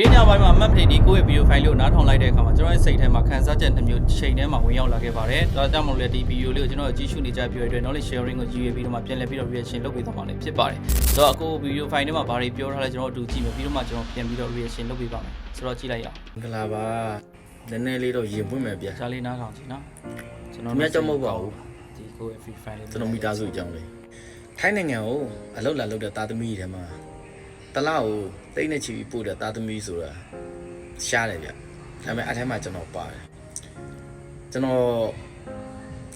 ဒီညပိုင်းမှာ map တွေဒီကိုယ့်ရဲ့ video file လေးကိုနားထောင်လိုက်တဲ့အခါမှာကျွန်တော်ရဲ့စိတ်ထဲမှာခန်းစားချက်တစ်မျိုးချိန်ထဲမှာဝင်ရောက်လာခဲ့ပါတယ်။ဒါကြောင့်မို့လဲဒီ video လေးကိုကျွန်တော်ကြည့်ရှုနေကြပြီးတဲ့အတွက် knowledge sharing ကိုကြည့်ရပြီးတော့မှပြန်လည်ပြီးတော့ reaction လုပ်ပေးသွားမှာလည်းဖြစ်ပါတယ်။ဆိုတော့အခု video file ထဲမှာဘာတွေပြောထားလဲကျွန်တော်အတူကြည့်မယ်ပြီးတော့မှကျွန်တော်ပြန်ပြီးတော့ reaction လုပ်ပေးပါမယ်။ဆိုတော့ကြည့်လိုက်ရအောင်မင်္ဂလာပါနည်းနည်းလေးတော့ရင်ပွင့်မယ်ဗျာ။ရှားလေးနားထောင်ကြည့်နော်။ကျွန်တော်အများကြောင့်မဟုတ်ပါဘူးဒီကိုယ့်ရဲ့ free file လေးကျွန်တော်မိသားစုအကြောင်းလေးထိုင်းနိုင်ငံကိုအလောက်လာလောက်တဲ့သားသမီးတွေထဲမှာ တလားကိုတိတ်နေချီပြီးပို့တဲ့သားသမီးဆိုတာရှားတယ်ဗျဒါပေမဲ့အထဲမှာကျွန်တော်ပါတယ်ကျွန်တော်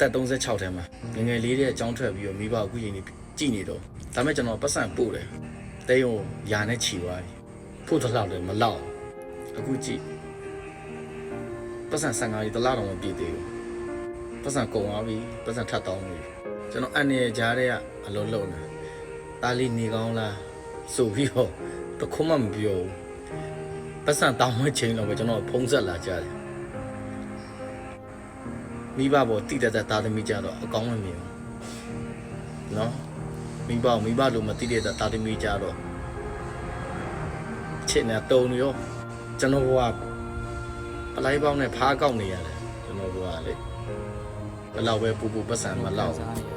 တက်36ထဲမှာငယ်ငယ်လေးတဲ့အကြောင်းထွက်ပြီးတော့မိဘအခုရင်ကြီးကြည်နေတော့ဒါပေမဲ့ကျွန်တော်ပတ်စံပို့တယ်တဲယုံယာနဲ့ချီသွားပြီဖို့တလောက်လည်းမလောက်အခုကြည့်ပတ်စံ15ကြီးတလားတော့မပြည့်သေးဘူးပတ်စံကုန်သွားပြီပတ်စံထပ်တောင်းပြီကျွန်တော်အန်နေကြားထဲကအလုံးလုံးနေတားလေးနေကောင်းလား ဆိုပြီးတော့တခုမှမပြောဘူးပတ်စံတောင်းမချင်းတော့ပဲကျွန်တော်ဖုံးဆက်လာကြတယ်မိဘဘောတိတက်တက်သားသမီးကြတော့အကောင်းမမြင်ဘူးနော်မိဘမိဘလိုမတိတဲ့သားသမီးကြတော့ချစ်နေတုံရောကျွန်တော်ဘဝပလိုက်ပေါင်းနဲ့ဖားကောက်နေရတယ်ကျွန်တော်ဘဝလေဘယ်လောက်ပဲပူပူပတ်စံမလောက်စား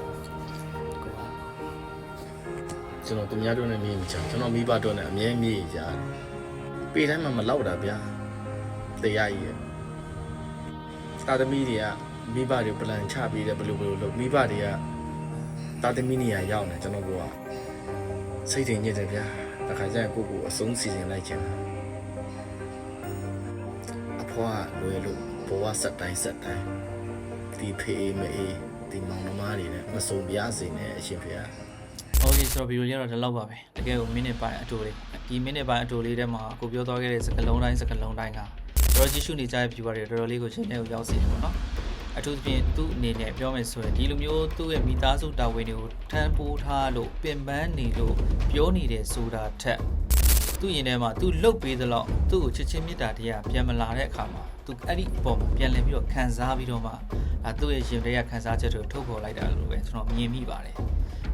ကိုကကျွန်တော်သူများတို့နဲ့မြင်မချင်ကျွန်တော်မိဘတို့နဲ့အမြဲမြည်ကြတယ်ပေတိုင်းမှာမလောက်တာဗျာတရားကြီးရဲ့တာသမီတွေကမိဘတွေပလန်ချပေးတယ်ဘယ်လိုဘယ်လိုလုပ်မိဘတွေကတာသမီနေရာရောက်နေကျွန်တော်ကစိတ်ထင်ညစ်တယ်ဗျာတခါကျရင်ကိုကိုအဆုံးစီစဉ်လိုက်ချင်တာအဖွားလွယ်လို့ဘဝဆက်တိုင်းဆက်တိုင်းဒီဖေးမအေးဒီမောင်နှမတွေနဲ့မစုံပြားစေနဲ့အရှင်ဖေဟာ Okay ဆိုတော့ဗီဒီယိုလေးကတော့ဒီလောက်ပါပဲတကယ်ကိုမိနစ်ပိုင်းအတူလေးဒီမိနစ်ပိုင်းအတူလေးထဲမှာကိုပြောသွားခဲ့တဲ့စကားလုံးတိုင်းစကားလုံးတိုင်းကတော်ကြီးရှုနေကြတဲ့ viewer တွေတော်တော်လေးကိုချိန်နဲ့ကိုရောက်စေတယ်ပေါ့နော်အထူးသဖြင့်သူ့အနေနဲ့ပြောမယ်ဆိုရင်ဒီလိုမျိုးသူ့ရဲ့မိသားစုတာဝန်တွေကိုထမ်းပိုးထားလို့ပင်ပန်းနေလို့ပြောနေတယ်ဆိုတာထက်သူ့ရင်ထဲမှာသူလှုပ်ပေးသလောက်သူ့ကိုချစ်ချင်းမေတ္တာတရားပြန်မလာတဲ့အခါမှာသူအဲ့ဒီအပေါ်မှာပြန်လည်ပြီးတော့ခံစားပြီးတော့မှဒါသူ့ရဲ့ရင်ထဲကခံစားချက်တွေကိုထုတ်ပေါ်လိုက်တာလို့ပဲကျွန်တော်မြင်မိပါတယ်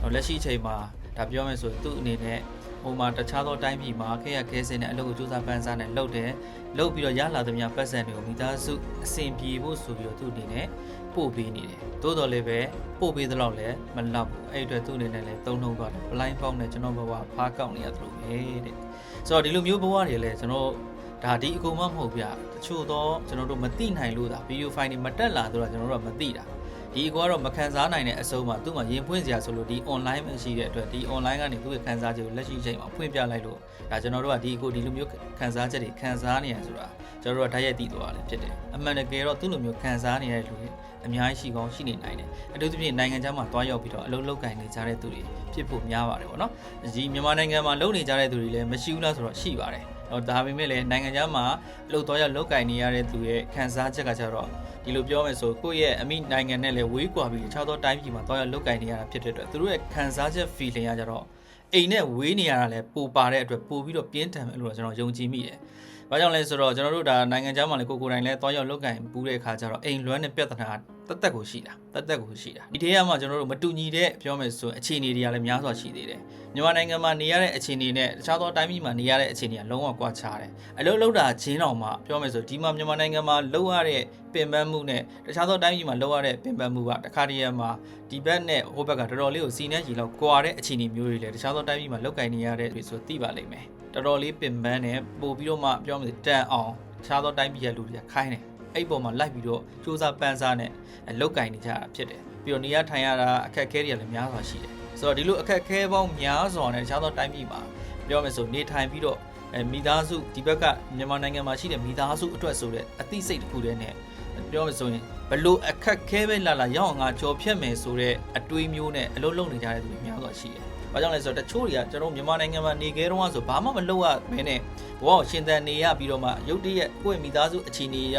ဟိုလက်ရှိအချိန်မှာဒါပြောမယ်ဆိုရင်သူ့အနေနဲ့ဟိုမှာတခြားသောတိုင်းပြည်မှာခက်ရခဲစင်တဲ့အလုပ်ကိုစူးစမ်းပန်းစားနဲ့လုပ်တယ်လုပ်ပြီးတော့ရလာသမျှပတ်စံတွေကိုမိသားစုအဆင်ပြေဖို့ဆိုပြီးတော့သူ့အနေနဲ့ပို့ပေးနေတယ်သို့တော်လည်းပဲပို့ပေးသလောက်လည်းမလောက်ဘူးအဲ့ဒီအတွက်သူ့အနေနဲ့လည်းသုံးနှုံသွားတယ် blind box နဲ့ကျွန်တော်ဘဝဖားကောက်နေရတယ်လို့ပဲတဲ့ဆိုတော့ဒီလိုမျိုးဘဝတွေလည်းကျွန်တော်ဒါဒီအကုန်မမဟုတ်ဗျတချို့တော့ကျွန်တော်တို့မသိနိုင်လို့ဒါဗီဒီယိုဖိုင်တွေမတက်လာတော့ကျွန်တော်တို့ကမသိတာ ဒီအကွာတော့မခံစားနိုင်တဲ့အဆုံးမှာသူ့မှာရင်ဖွင့်စရာဆိုလို့ဒီ online ပဲရှိတဲ့အတွက်ဒီ online ကနေသူ့ရဲ့ခံစားချက်ကိုလက်ရှိအချိန်မှာဖွင့်ပြလိုက်လို့ဒါကျွန်တော်တို့ကဒီကိုဒီလိုမျိုးခံစားချက်တွေခံစားနေရဆိုတာကျွန်တော်တို့ကဓာတ်ရိုက်တည်သွားတယ်ဖြစ်တယ်အမှန်တကယ်တော့သူ့လိုမျိုးခံစားနေရတဲ့လူတွေအများကြီးရှိကောင်းရှိနေနိုင်တယ်အထူးသဖြင့်နိုင်ငံခြားမှာတွားရောက်ပြီးတော့အလုပ်လုပ်ကင်နေကြတဲ့သူတွေဖြစ်ဖို့များပါတယ်ပေါ့နော်ဒီမြန်မာနိုင်ငံမှာလုပ်နေကြတဲ့သူတွေလည်းမရှိဘူးလားဆိုတော့ရှိပါတယ်ဟောဒါပေမဲ့လည်းနိုင်ငံခြားမှာအလုပ်တွားရောက်လုပ်ကင်နေရတဲ့သူရဲ့ခံစားချက်ကကြတော့ ဒီလိုပြောမယ်ဆိုကိုယ့်ရဲ့အမိနိုင်ငံနဲ့လည်းဝေးကွာပြီးတခြားသောတိုင်းပြည်မှာတော့ရလုတ်ကင်နေရတာဖြစ်တဲ့အတွက်သူတို့ရဲ့ခံစားချက် feeling ကကြတော့အိမ်နဲ့ဝေးနေရတာလည်းပိုပါတဲ့အတွက်ပိုပြီးတော့ပြင်းထန်မယ်လို့တော့ကျွန်တော်ယုံကြည်မိတယ်။ဘာကြောင့်လဲဆိုတော့ကျွန်တော်တို့ဒါနိုင်ငံခြားမှာလည်းကိုကိုယ်တိုင်လည်းတော့ရောက်လုတ်ကင်ပူးတဲ့အခါကျတော့အိမ်လွမ်းတဲ့ပြဿနာ တက်တက်ကိုရှိတာတက်တက်ကိုရှိတာဒီထဲမှာကျွန်တော်တို့မတူညီတဲ့ပြောမယ်ဆိုရင်အခြေအနေတွေကလည်းများစွာရှိသေးတယ်။မြန်မာနိုင်ငံမှာနေရတဲ့အခြေအနေနဲ့တခြားသောတိုင်းပြည်မှာနေရတဲ့အခြေအနေကလုံးဝကွာခြားတယ်။အလုပ်လုပ်တာချင်းတောင်မှပြောမယ်ဆိုဒီမှာမြန်မာနိုင်ငံမှာလုပ်ရတဲ့ပင်ပန်းမှုနဲ့တခြားသောတိုင်းပြည်မှာလုပ်ရတဲ့ပင်ပန်းမှုကတခါတည်းရမှာဒီဘက်နဲ့ဟိုဘက်ကတော်တော်လေးကိုစီနဲ့ရီလောက်ကွာတဲ့အခြေအနေမျိုးတွေလည်းတခြားသောတိုင်းပြည်မှာလောက်ကင်နေရတဲ့တွေဆိုသိပါလိမ့်မယ်။တော်တော်လေးပင်ပန်းနဲ့ပို့ပြီးတော့မှပြောမယ်ဆိုတန်အောင်တခြားသောတိုင်းပြည်ရဲ့လူတွေကခိုင်းတယ်။ အဲ့ဒီပေါ်မှာလိုက်ပြီးတော့စူးစမ်းပန်းစားနဲ့လောက်ကင်နေကြတာဖြစ်တယ်။ပြီးတော့နေရထိုင်ရတာအခက်အခဲတွေကလည်းများစွာရှိတယ်။ဆိုတော့ဒီလိုအခက်အခဲပေါင်းများစွာနဲ့တခြားသောတိုင်းပြည်မှာပြောမယ်ဆိုနေထိုင်ပြီးတော့အဲမိသားစုဒီဘက်ကမြန်မာနိုင်ငံမှာရှိတဲ့မိသားစုအတွက်ဆိုတဲ့အသိစိတ်တစ်ခုတည်းနဲ့ပြောမယ်ဆိုရင်ဘလို့အခက်ခဲပဲလာလာရောက်အောင်ငါကြော်ဖြတ်မယ်ဆိုတဲ့အတွေးမျိုးနဲ့အလုံးလုံးနေကြတဲ့သူတွေများစွာရှိတယ်။ဘာကြောင့်လဲဆိုတော့တချို့တွေကကျွန်တော်မြန်မာနိုင်ငံမှာနေခဲ့တော့ဆိုဘာမှမလုပ်ရမင်းနဲ့ဘဝကိုရှင်သန်နေရပြီးတော့မှရုတ်တရက်ကိုယ့်ရဲ့မိသားစုအခြေအနေရ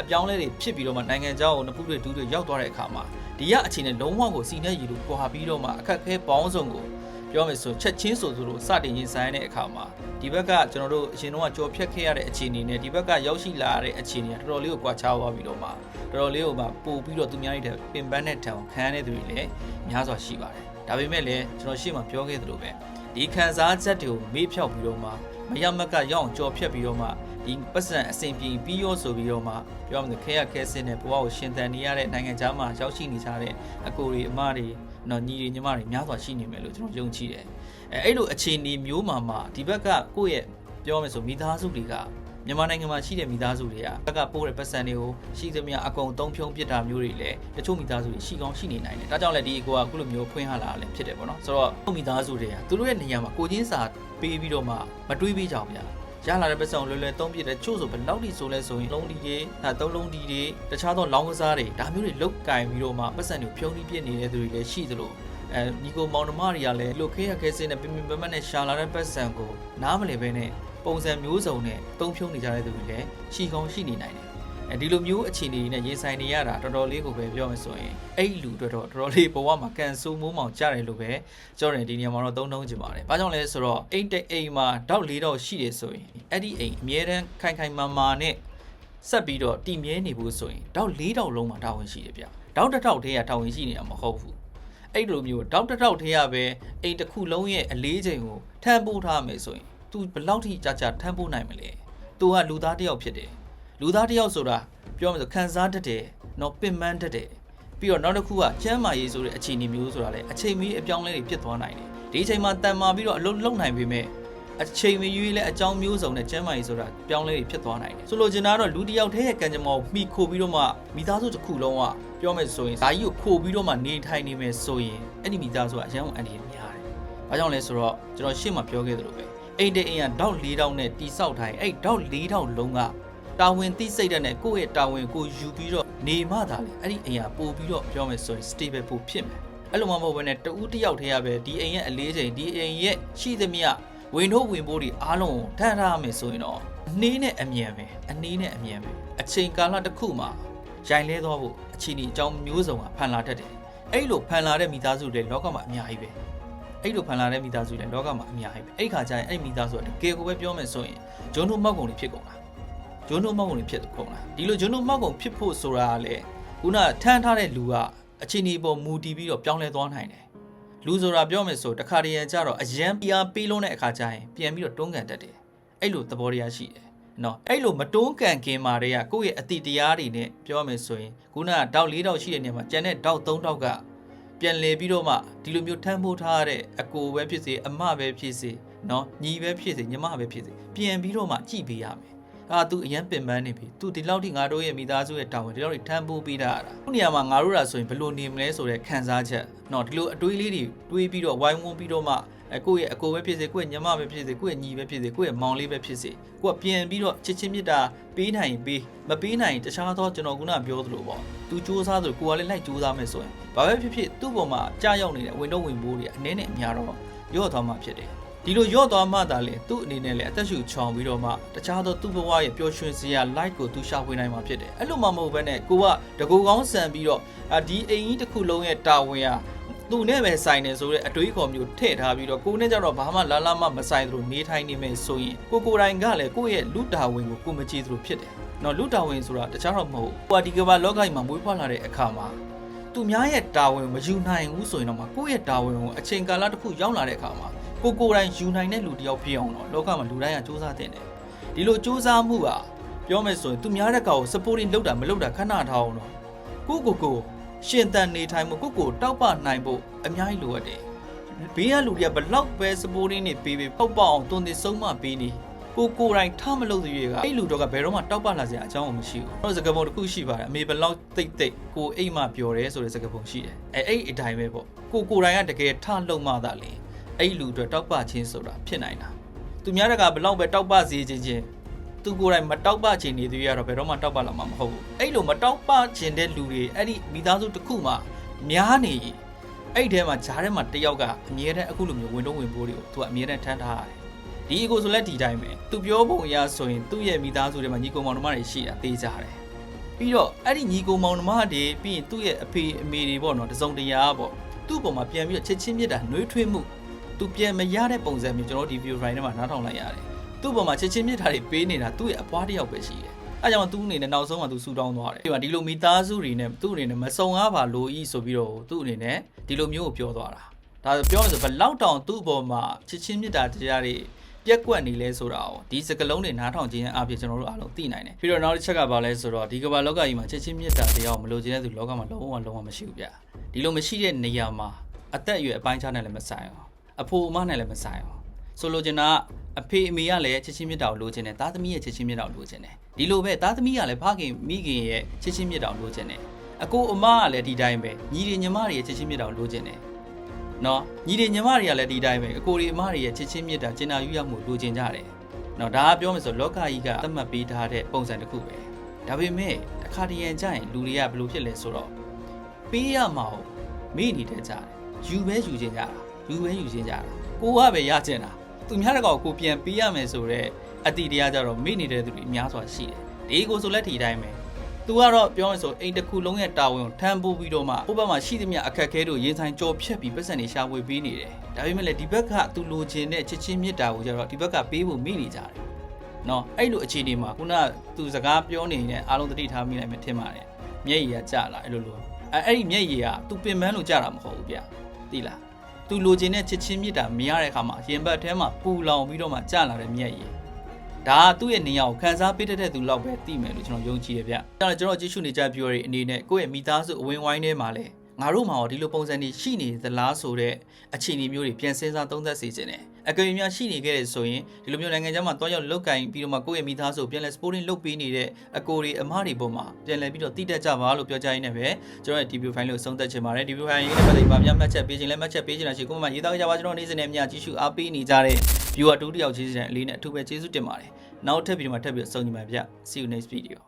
အပြောင်းလဲတွေဖြစ်ပြီးတော့မှနိုင်ငံခြားကိုနှစ်ဖူးတွေဒူးတွေရောက်သွားတဲ့အခါမှာဒီရအခြေအနေလုံးဝကိုစီနဲ့ရည်လို့ပွာပြီးတော့မှအခက်ခဲပေါင်းစုံကိုပြောမယ်ဆိုချက်ချင်းဆိုသူတို့စတင်ရင်ဆိုင်တဲ့အခါမှာဒီဘက်ကကျွန်တော်တို့အရင်တော့ကြော်ဖြတ်ခဲ့ရတဲ့အခြေအနေနဲ့ဒီဘက်ကရောက်ရှိလာတဲ့အခြေအနေကတော်တော်လေးကိုကွာခြားသွားပြီးတော့မှတော်တော်လေးကိုမှပို့ပြီးတော့သူများတွေပင်ပန်းတဲ့ထံကိုခံရတဲ့သူတွေလည်းများစွာရှိပါတယ်ဒါပေမဲ့လည်းကျွန်တော်ရှေ့မှာပြောခဲ့သလိုပဲဒီခံစားချက်တွေကိုမေ့ဖြောက်ပြီးတော့မှ မရမက်ကရောက်အောင်ကြော်ဖြတ်ပြီးတော့မှဒီပတ်စံအစဉ်ပြေပြီးရောဆိုပြီးတော့မှပြောရမယ်ခဲရခဲစင်းနဲ့ဘဝကိုရှင်သန်နေရတဲ့နိုင်ငံခြားမှာရောက်ရှိနေကြတဲ့အကိုတွေအမတွေနော်ညီတွေညီမတွေများစွာရှိနေမယ်လို့ကျွန်တော်ယုံကြည်တယ်အဲအဲ့လိုအခြေအနေမျိုးမှာမှဒီဘက်ကကိုယ့်ရဲ့ပြောရမယ်ဆိုမိသားစုတွေက မြန်မာနိုင်ငံမှာရှိတဲ့မိသားစုတွေကဘက်ကပို့တဲ့ပတ်စံတွေကိုရှိသမျှအကုန်သုံးဖြုံးပစ်တာမျိုးတွေလည်းတချို့မိသားစုတွေရှိကောင်းရှိနေနိုင်တယ်ဒါကြောင့်လည်းဒီအကိုကအခုလိုမျိုးဖွင့်ဟလာတာလည်းဖြစ်တယ်ပေါ့နော်ဆိုတော့မိသားစုတွေကသူတို့ရဲ့နေရာမှာကိုချင်းစာပေးပြီးတော့မှမတွေးပေးကြအောင်ဗျာရလာတဲ့ပတ်စံကိုလွယ်လွယ်သုံးပြတဲ့ချို့ဆိုဘယ်လောက်ထိဆိုလဲဆိုရင်လုံးဒီတွေအဲသုံးလုံးဒီတွေတခြားသောလောင်းကစားတွေဒါမျိုးတွေလုတ်ကင်ပြီးတော့မှပတ်စံတွေဖြုံးပြီးပြစ်နေတဲ့သူတွေလည်းရှိသလိုအဲညီကိုမောင်နှမတွေကလည်းလုတ်ခဲရခဲစင်းနဲ့ပင်ပင်ပန်းပန်းနဲ့ရှာလာတဲ့ပတ်စံကိုနားမလည်ပဲနဲ့ ပုံစံမျိုးစုံနဲ့သုံးဖြုံးနေကြတဲ့သူတွေလည်းရှိကောင်းရှိနေနိုင်တယ်အဲဒီလိုမျိုးအခြေအနေတွေနဲ့ရင်ဆိုင်နေရတာတော်တော်လေးကိုပဲပြောမယ်ဆိုရင်အဲ့ဒီလူတွေတော့တော်တော်လေးဘဝမှာကန်ဆူမိုးမောင်ကြတယ်လို့ပဲကျွန်တော်ဒီနေရာမှာတော့သုံးနှုံးချင်ပါတယ်။ဘာကြောင့်လဲဆိုတော့အိမ်တိတ်အိမ်မှာတောက်၄တောက်ရှိတယ်ဆိုရင်အဲ့ဒီအိမ်အမြဲတမ်းခိုင်ခိုင်မာမာနဲ့ဆက်ပြီးတော့တည်မြဲနေဖို့ဆိုရင်တောက်၄တောက်လုံးမှာတာဝန်ရှိတယ်ဗျ။တောက်တစ်တောက်တည်းကတာဝန်ရှိနေတာမဟုတ်ဘူး။အဲ့လိုမျိုးတောက်တစ်တောက်တည်းကပဲအိမ်တစ်ခုလုံးရဲ့အလေးချိန်ကိုထမ်းပိုးထားမယ်ဆိုရင် तू ဘယ်လောက်ထိကြာကြာထမ်းပိုးနိုင်မလဲ။ तू ကလူသားတစ်ယောက်ဖြစ်တယ်။လူသားတစ်ယောက်ဆိုတာပြောမယ်ဆိုခံစားတတ်တယ်။နော်ပင်ပန်းတတ်တယ်။ပြီးတော့နောက်တစ်ခုကကျမ်းမာရေးဆိုတဲ့အခြေအနေမျိုးဆိုတာလေအချိန်မီအပြောင်းလဲတွေဖြစ်သွားနိုင်တယ်ဒီအချိန်မှာတန်မာပြီးတော့အလုံးလုံးနိုင်ပေမဲ့အချိန်မီရွေးလဲအကြောင်းမျိုးစုံနဲ့ကျမ်းမာရေးဆိုတာပြောင်းလဲတွေဖြစ်သွားနိုင်တယ်ဆိုလိုချင်တာကတော့လူတစ်ယောက်တည်းရဲ့ကံကြမ္မာကိုမှီခိုပြီးတော့မှမိသားစုတစ်ခုလုံးကပြောမယ်ဆိုရင်ဓာကြီးကိုခိုပြီးတော့မှနေထိုင်နေမယ်ဆိုရင်အဲ့ဒီမိသားစုကအရန်အန်ဒီများတယ်။ဘာကြောင့်လဲဆိုတော့ကျွန်တော်ရှေ့မှာပြောခဲ့သလိုပဲ အိမ်တဲ့အိမ်ကတောက်၄တောက်နဲ့တိဆောက်ထိုင်အဲ့တောက်၄တောက်လုံးကတာဝန်သိစိတ်တဲ့နဲ့ကိုယ့်ရဲ့တာဝန်ကိုယူပြီးတော့နေမှသာလေအဲ့ဒီအိမ်ကပို့ပြီးတော့ပြောမယ်ဆိုရင် stable ပို့ဖြစ်မယ်အဲ့လိုမှမဟုတ်ဘဲနဲ့တဦးတစ်ယောက်တည်းရပဲဒီအိမ်ရဲ့အလေးချိန်ဒီအိမ်ရဲ့ရှိသမျှဝင်တို့ဝင်ပိုးတွေအားလုံးကိုထမ်းထားမယ်ဆိုရင်တော့အနှေးနဲ့အမြန်ပဲအနှေးနဲ့အမြန်ပဲအချိန်ကာလတစ်ခုမှာရိုင်လဲသွားဖို့အချိန်ဒီအကြောင်းမျိုးစုံကဖန်လာတတ်တယ်အဲ့လိုဖန်လာတဲ့မိသားစုတွေလောကမှာအများကြီးပဲ အဲ့လိုဖန်လာတဲ့မိသားစုတွေလောကမှာအများကြီးပဲအဲ့ခါကျရင်အဲ့မိသားစုကတကယ်ကိုပဲပြောမယ်ဆိုရင်ဂျုံတို့မောက်ကုန်တွေဖြစ်ကုန်တာဂျွန်းတို့မောက်ကုန်တွေဖြစ်ကုန်လားဒီလိုဂျွန်းတို့မောက်ကုန်ဖြစ်ဖို့ဆိုတာကလေခုနထမ်းထားတဲ့လူကအချိန်ဒီပေါ်မူတည်ပြီးတော့ပြောင်းလဲသွားနိုင်တယ်လူဆိုတာပြောမယ်ဆိုတခါတရံကြတော့အရန်ပြားပေးလုံးတဲ့အခါကျရင်ပြန်ပြီးတော့တွန်းကန်တတ်တယ်အဲ့လိုသဘောတရားရှိတယ်နော်အဲ့လိုမတွန်းကန်ခင်မာတွေကကိုယ့်ရဲ့အတိတရားတွေနဲ့ပြောမယ်ဆိုရင်ခုနကတောက်၄တောက်ရှိတဲ့နေရာမှာကျန်တဲ့တောက်၃တောက်က ပြန်လဲပြီးတော့မှဒီလိုမျိုးထမ်းဖို့ထားရတဲ့အကိုပဲဖြစ်စေအမပဲဖြစ်စေနော်ညီပဲဖြစ်စေညီမပဲဖြစ်စေပြန်ပြီးတော့မှကြည့်ပေးရမယ် အာ तू အရန်ပင်ပန်းနေပြီ तू ဒီလောက်ထိငါတို့ရဲ့မိသားစုရဲ့တာဝန်ဒီလောက်ထိထမ်းပိုးပေးတာတာခုနေရာမှာငါတို့ရာဆိုရင်ဘယ်လိုနေမလဲဆိုတဲ့ခံစားချက်เนาะဒီလိုအတွေးလေးတွေတွေးပြီးတော့ဝိုင်းဝန်းပြီးတော့မှ အဲကိုယ့်ရဲ့အကိုပဲဖြစ်စေကိုယ့်ရဲ့ညီမပဲဖြစ်စေကိုယ့်ရဲ့ညီပဲဖြစ်စေကိုယ့်ရဲ့မောင်လေးပဲဖြစ်စေကိုကပြန်ပြီးတော့ချစ်ချင်းမြတ်တာပေးနိုင်ပေးမပေးနိုင်တခြားသောကျွန်တော်ကပြောသလိုပေါ့ तू စူးစမ်းဆိုကိုကလည်းလိုက်စူးစမ်းမယ်ဆိုရင်ဘာပဲဖြစ်ဖြစ်သူ့ပေါ်မှာကြာရောက်နေတဲ့ဝင်တော့ဝင်ပိုးတွေအနည်းနဲ့အများတော့ရော့သွားမှဖြစ်တယ်ဒီလိုရော့သွားမှသာလေသူ့အနေနဲ့လည်းအသက်ရှူချောင်ပြီးတော့မှတခြားသောသူ့ဘဝရဲ့ပျော်ရွှင်စရာ light ကိုသူရှာဖွေနိုင်မှာဖြစ်တယ်အဲ့လိုမှမဟုတ်ဘဲနဲ့ကိုကတကူကောင်းဆန်ပြီးတော့အာဒီအိမ်ကြီးတစ်ခုလုံးရဲ့တာဝန်ဟာ သူနဲ့ပဲဆိုင်နေဆိုတဲ့အတွေးခေါ်မျိုးထည့်ထားပြီးတော့ကိုနဲ့ကြတော့ဘာမှလာလာမှမဆိုင်သလိုနေထိုင်နေမယ်ဆိုရင်ကိုကိုယ်တိုင်ကလည်းကိုယ့်ရဲ့လူတာဝန်ကိုကိုမကြည့်သလိုဖြစ်တယ်နော်လူတာဝန်ဆိုတာတခြားတော့မဟုတ်ဘူးဟိုကဒီကမ္ဘာလောကကြီးမှာမွေးဖွားလာတဲ့အခါမှာသူများရဲ့တာဝန်မယူနိုင်ဘူးဆိုရင်တော့မှကိုယ့်ရဲ့တာဝန်ကိုအချိန်ကာလတစ်ခုရောက်လာတဲ့အခါမှာကိုကိုယ်တိုင်ယူနိုင်တဲ့လူတစ်ယောက်ဖြစ်အောင်တော့လောကမှာလူတိုင်းကစူးစမ်းတင်တယ်ဒီလိုစူးစမ်းမှုကပြောမယ်ဆိုရင်သူများတဲ့ကောင်ကို supporting လုပ်တာမလုပ်တာခဏထားအောင်တော့ကိုကိုကို ရှင်တန်နေထိုင်မှုကိုကိုတောက်ပနိုင်ဖို့အများကြီးလိုအပ်တယ်ဘေးကလူတွေကဘလောက်ပဲ supporting နေပေးပေးပေါက်ပေါက်အောင်တွင်တင်ဆုံးမပေးနေကိုကိုယ်တိုင်ထမလို့သူတွေကအဲ့လူတော့ကဘယ်တော့မှတောက်ပလာစရာအကြောင်းမရှိဘူး။အဲ့စကားပုံတစ်ခုရှိပါတယ်။အမေဘလောက်တိတ်တိတ်ကိုအိမ်မှပျော်တယ်ဆိုတဲ့စကားပုံရှိတယ်။အဲအဲ့အတိုင်းပဲပေါ့။ကိုကိုယ်တိုင်ကတကယ်ထလုံမှသာလေအဲ့လူတွေတောက်ပချင်းဆိုတာဖြစ်နိုင်တာ။သူများတကဘလောက်ပဲတောက်ပစီချင်းချင်း သူကိုယ်တိုင်မတောက်ပချင်နေသေးရတော့ဘယ်တော့မှတောက်ပလာမှာမဟုတ်ဘူး။အဲ့လိုမတောက်ပချင်တဲ့လူတွေအဲ့ဒီမိသားစုတစ်ခုမှများနေရင်အဲ့ဒီထဲမှာဂျားထဲမှာတယောက်ကအမြဲတမ်းအခုလိုမျိုးဝင်တော့ဝင်ပိုးတွေကိုသူကအမြဲတမ်းထမ်းထားရတယ်။ဒီအကိုဆိုလက်ဒီတိုင်းပဲသူပြောပုံအရဆိုရင်သူ့ရဲ့မိသားစုထဲမှာညီကိုမောင်နှမတွေရှိတာသိကြတယ်ပြီးတော့အဲ့ဒီညီကိုမောင်နှမတွေပြီးရင်သူ့ရဲ့အဖေအမေတွေပေါ့နော်တစုံတရာပေါ့သူ့ပုံမှာပြန်ပြီးတော့ချစ်ချင်းမြတ်တာနှွေးထွေးမှုသူပြန်မရတဲ့ပုံစံမျိုးကျွန်တော်ဒီ view file ထဲမှာနားထောင်လိုက်ရတယ် သူ့ပုံမှာချစ်ချင်းမြတ်တာတွေပေးနေတာသူ့ရဲ့အပွားတစ်ယောက်ပဲရှိတယ်အဲကြောင့်သူ့အနေနဲ့နောက်ဆုံးမှသူဆူတောင်းသွားတယ်ဒီမှာဒီလိုမိသားစုတွေနဲ့သူ့အနေနဲ့မစုံကားပါလို့ဤဆိုပြီးတော့သူ့အနေနဲ့ဒီလိုမျိုးကိုပြောသွားတာဒါပြောရဆိုဘယ်လောက်တောင်သူ့အပေါ်မှာချစ်ချင်းမြတ်တာတရားတွေပြက်ကွက်နေလဲဆိုတာ哦ဒီစကလုံးတွေနားထောင်ခြင်းအပြင်ကျွန်တော်တို့အားလုံးသိနိုင်တယ်ပြီးတော့နောက်တစ်ချက်ကဘာလဲဆိုတော့ဒီကမ္ဘာလောကကြီးမှာချက်ချင်းမြတ်တာတရားကိုမလို့ခြင်းတဲ့သူလောကမှာလုံးဝလုံးဝမရှိဘူးဗျဒီလိုမရှိတဲ့နေရာမှာအသက်အရွယ်အပိုင်းခြားနဲ့လည်းမဆိုင်အောင်အဖိုးအမနဲ့လည်းမဆိုင်အောင် ဆိုလိုချင်တာကအဖေအမေကလည်းချက်ချင်းမြတ်တာကိုလိုချင်တယ်သားသမီးရဲ့ချက်ချင်းမြတ်တာကိုလိုချင်တယ်ဒီလိုပဲသားသမီးကလည်းဖခင်မိခင်ရဲ့ချက်ချင်းမြတ်တာကိုလိုချင်တယ်အကိုအမကလည်းဒီတိုင်းပဲညီတွေညီမတွေရဲ့ချက်ချင်းမြတ်တာကိုလိုချင်တယ်နော်ညီတွေညီမတွေကလည်းဒီတိုင်းပဲအကိုတွေအမတွေရဲ့ချစ်ချင်းမြတ်တာကျင်နာယူရမှုလိုချင်ကြတယ်နော်ဒါကပြောမယ်ဆိုလောကကြီးကသတ်မှတ်ပေးထားတဲ့ပုံစံတစ်ခုပဲဒါပေမဲ့တစ်ခါတရံကျရင်လူတွေကဘယ်လိုဖြစ်လဲဆိုတော့ပေးရမှာဟုတ်မိနေတဲ့ကြတယ်ယူပဲယူချင်ကြတာယူပဲယူချင်ကြတာကိုကပဲရချင်တာ သူများတကောင်ကိုပြန်ပေးရမယ်ဆိုတော့အတိတရားကြတော့မိနေတဲ့သူတွေအများစွာရှိတယ်ဒီကိုဆိုလက်ထီတိုင်းပဲသူကတော့ပြောရင်ဆိုအိမ်တစ်ခုလုံးရဲ့တာဝန်ကိုထမ်းပိုးပြီးတော့မှဟိုဘက်မှာရှိသမျှအခက်အခဲတို့ရင်ဆိုင်ကြော်ဖြတ်ပြီးပတ်စံတွေရှာဖွေပေးနေတယ်။ဒါပေမဲ့လည်းဒီဘက်ကသူလိုချင်တဲ့ချစ်ချင်းမြတ်တာကိုကျတော့ဒီဘက်ကပေးဖို့မိနေကြတယ်။နော်အဲ့လိုအခြေအနေမှာခုနကသူစကားပြောနေတဲ့အားလုံးသတိထားမိနိုင်မယ်ထင်ပါတယ်။မျက်ရည်ကကျလာအဲ့လိုလိုအဲအဲ့ဒီမျက်ရည်ကသူပင်ပန်းလို့ကျတာမဟုတ်ဘူးဗျ။သိလား။ तू လိုချင်တဲ့ချစ်ချင်းမြတ်တာမရတဲ့အခါမှာရင်ဘတ်ထဲမှာပူလောင်ပြီးတော့မှကျလာတဲ့မျက်ရည်ဒါကသူ့ရဲ့နေရာကိုခန်းစားပေးတတ်တဲ့သူလောက်ပဲသိမယ်လို့ကျွန်တော်ယုံကြည်ရဗျ။ဒါကြောင့်ကျွန်တော်ကြည့်ရှုနေကြပြောရတဲ့အနေနဲ့ကိုယ့်ရဲ့မိသားစုအဝင်ဝိုင်းထဲမှာလဲငါတို့မှာရောဒီလိုပုံစံတွေရှိနေသလားဆိုတဲ့အခြေအနေမျိုးတွေပြန်စဉ်းစားသုံးသပ်စေချင်တယ်။ အကယ်၍များရှိနေခဲ့တဲ့ဆိုရင်ဒီလိုမျိုးနိုင်ငံခြားမှာတွားရောက်လောက်ကင်ပြီးတော့မှကိုယ့်ရဲ့မိသားစုပြန်လဲ sporting လုပ်ပေးနေတဲ့အကိုတွေအမတွေပုံမှာပြန်လဲပြီးတော့တိတက်ကြပါလို့ပြောကြရင်းနဲ့ပဲကျွန်တော်ရဲ့ DB file လို့ဆုံးသက်ချင်ပါတယ် DB file ရေးတဲ့ပတ်သက်ပါများမှတ်ချက်ပေးခြင်းလဲမှတ်ချက်ပေးခြင်းလားရှိကိုယ်မှရေးသားကြပါကျွန်တော်နေ့စဉ်နဲ့အများကြည့်ရှုအားပေးနေကြတဲ့ viewer တူတယောက်ချင်းစီတဲ့အလေးနဲ့အထူးပဲကျေးဇူးတင်ပါတယ်နောက်ထပ်ဗီဒီယိုမှာထပ်ပြီးတော့ဆုံညီမှာဗျ see you next video